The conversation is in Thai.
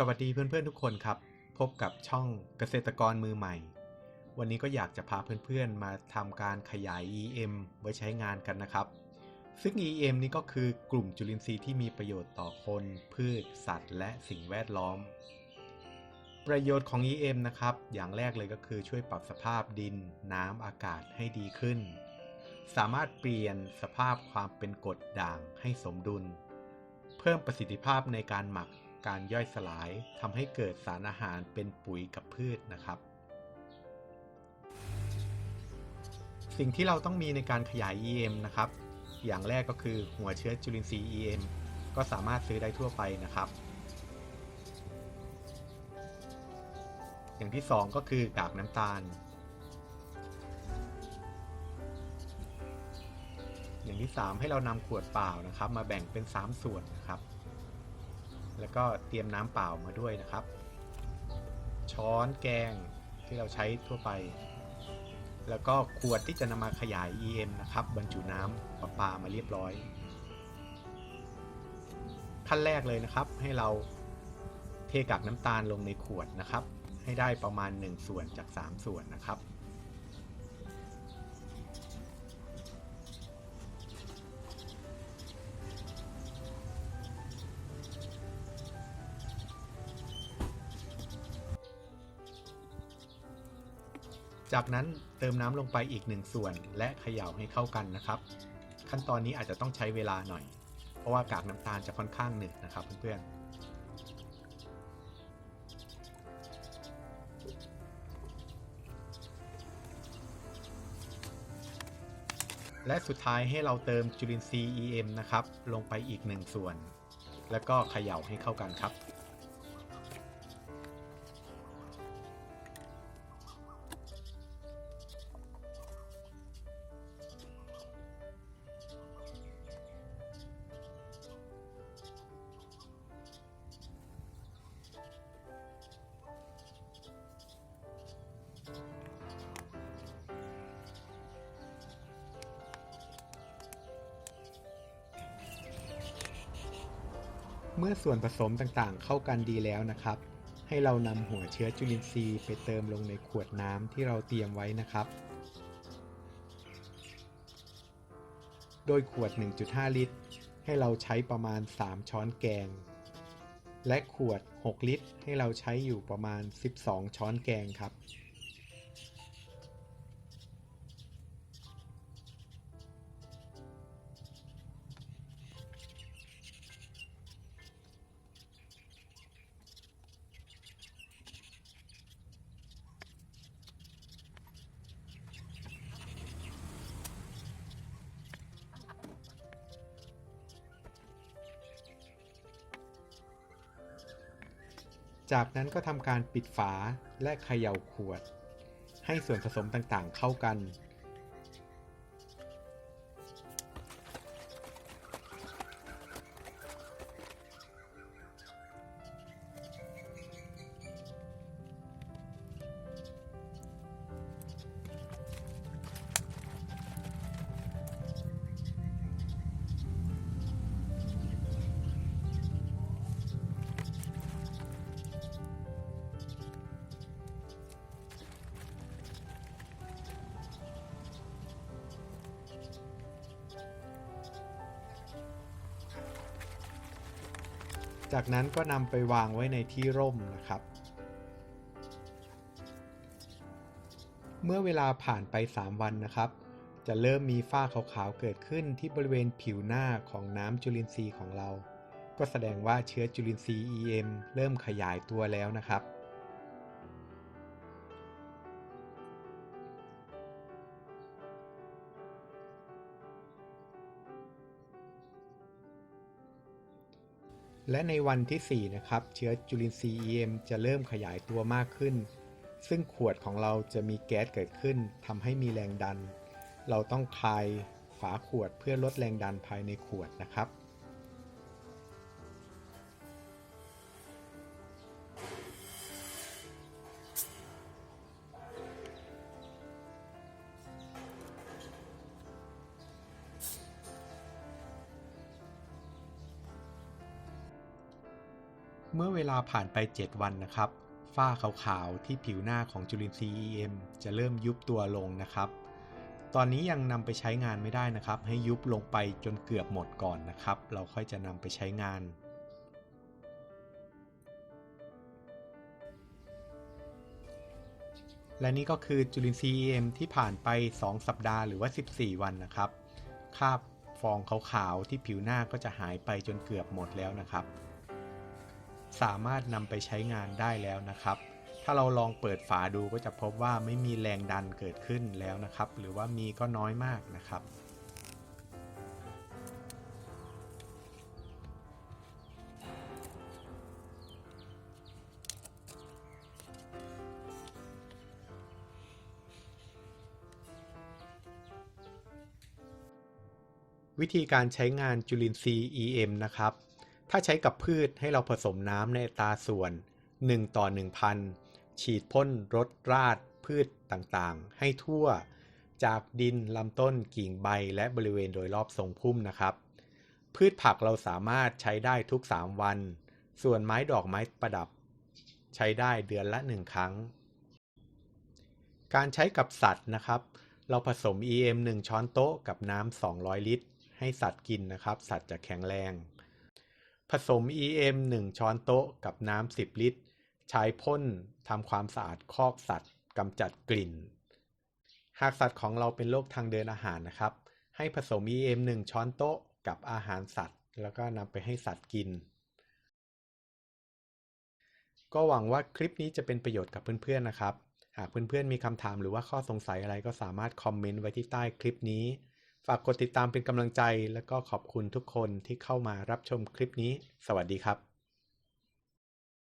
สวัสดีเพื่อนๆทุกคนครับ พบกับช่องเกษตรกรมือใหม่ วันนี้ก็อยากจะพาเพื่อนๆมาทำการขยาย EM ไว้ใช้งานกันนะครับ ซึ่ง EM นี่ก็คือกลุ่มจุลินทรีย์ที่มีประโยชน์ต่อคน พืช สัตว์ และสิ่งแวดล้อม ประโยชน์ของ EM นะครับ อย่างแรกเลยก็คือช่วยปรับสภาพดิน น้ำอากาศให้ดีขึ้น สามารถเปลี่ยนสภาพความเป็นกรดด่างให้สมดุล เพิ่มประสิทธิภาพในการหมัก การย่อยสลายทำให้เกิดสารอาหารเป็นปุ๋ยกับพืชนะครับ สิ่งที่เราต้องมีในการขยาย EM นะครับ อย่างแรกก็คือหัวเชื้อจุลินทรีย์ EM ก็สามารถซื้อได้ทั่วไปนะครับ อย่างที่ 2 ก็คือกากน้ำตาล อย่างที่ 3 ให้เรานำขวดเปล่านะครับ มาแบ่งเป็น 3 ส่วนนะครับ แล้วก็เตรียมน้ำเปล่ามาด้วยนะครับ ช้อนแกงที่เราใช้ทั่วไป แล้วก็ขวดที่จะนำมาขยาย EM นะครับ บรรจุน้ำประปามาเรียบร้อย ขั้นแรกเลยนะครับให้เราเทกากน้ำตาลลงในขวดนะครับ ให้ได้ประมาณ 1 ส่วนจาก 3 ส่วนนะครับ จากนั้นเติมน้ำลงไปอีกหนึ่งส่วน และเขย่าให้เข้ากันนะครับ ขั้นตอนนี้อาจจะต้องใช้เวลาหน่อย เพราะว่ากากน้ำตาลจะค่อนข้างหนึบนะครับเพื่อนๆและสุดท้ายให้เราเติมจุลินทรีย์ EM นะครับ ลงไปอีกหนึ่งส่วน แล้วก็เขย่าให้เข้ากันครับ เมื่อส่วนผสมต่างๆ เข้ากันดีแล้วนะครับ ให้เรานำหัวเชื้อจุลินทรีย์ไปเติมลงในขวดน้ำที่เราเตรียมไว้นะครับ โดยขวด 1.5 ลิตร ให้เราใช้ประมาณ 3 ช้อนแกง และขวด 6 ลิตร ให้เราใช้อยู่ประมาณ 12 ช้อนแกงครับ จากนั้นก็ทำการปิดฝาและเขย่าขวด ให้ส่วนผสมต่างๆเข้ากัน จากนั้นก็นำไปวางไว้ในที่ร่มนะครับ เมื่อเวลาผ่านไป 3 วันนะครับ จะเริ่มมีฝ้าขาวๆเกิดขึ้นที่บริเวณผิวหน้าของน้ำจุลินทรีย์ของเรา ก็แสดงว่าเชื้อจุลินทรีย์ EM เริ่มขยายตัวแล้วนะครับ และในวันที่ 4 นะครับ เชื้อจุลินทรีย์ EM จะเริ่มขยายตัวมากขึ้น ซึ่งขวดของเราจะมีแก๊สเกิดขึ้นทำให้มีแรงดัน เราต้องคลายฝาขวดเพื่อลดแรงดันภายในขวดนะครับ เมื่อเวลาผ่านไป 7 วันนะครับ ฝ้าขาวๆ ที่ผิวหน้าของจุลินทรีย์ EM จะเริ่มยุบตัวลงนะครับ ตอนนี้ยังนำไปใช้งานไม่ได้นะครับ ให้ยุบลงไปจนเกือบหมดก่อนนะครับ เราค่อยจะนำไปใช้งานและนี่ก็คือจุลินทรีย์ EM ที่ผ่านไป 2 สัปดาห์หรือว่า 14 วันนะครับ คราบฟองขาวๆที่ผิวหน้าก็จะหายไปจนเกือบหมดแล้วนะครับ สามารถนำไปใช้งานได้แล้วนะครับ ถ้าเราลองเปิดฝาดูก็จะพบว่าไม่มีแรงดันเกิดขึ้นแล้วนะครับ หรือว่ามีก็น้อยมากนะครับวิธีการใช้งานจุลินทรีย์ EM นะครับ ถ้าใช้กับพืชให้เราผสมน้ำในตาส่วน 1 ต่อ 1,000 ฉีดพ่นรดราดพืชต่างๆ ให้ทั่ว จากดินลำต้นกิ่งใบและบริเวณโดยรอบทรงพุ่มนะครับ พืชผักเราสามารถใช้ได้ทุก 3 วัน ส่วนไม้ดอกไม้ประดับ ใช้ได้เดือนละ 1 ครั้ง การใช้กับสัตว์นะครับ เราผสม EM 1 ช้อนโต๊ะกับน้ำ200 ลิตร ให้สัตว์กินนะครับ สัตว์จะแข็งแรง ผสม EM 1 ช้อนโต๊ะกับน้ำ10 ลิตร ใช้พ่นทำความสะอาดคอกสัตว์กำจัดกลิ่น หากสัตว์ของเราเป็นโรคทางเดินอาหารนะครับ ให้ผสม EM 1 ช้อนโต๊ะกับอาหารสัตว์ แล้วก็นำไปให้สัตว์กิน ก็หวังว่าคลิปนี้จะเป็นประโยชน์กับเพื่อนๆนะครับ หากเพื่อนๆมีคำถามหรือว่าข้อสงสัยอะไรก็สามารถคอมเมนต์ไว้ที่ใต้คลิปนี้ ฝากกดติดตามเป็นกำลังใจ และก็ขอบคุณทุกคนที่เข้ามารับชมคลิปนี้ สวัสดีครับ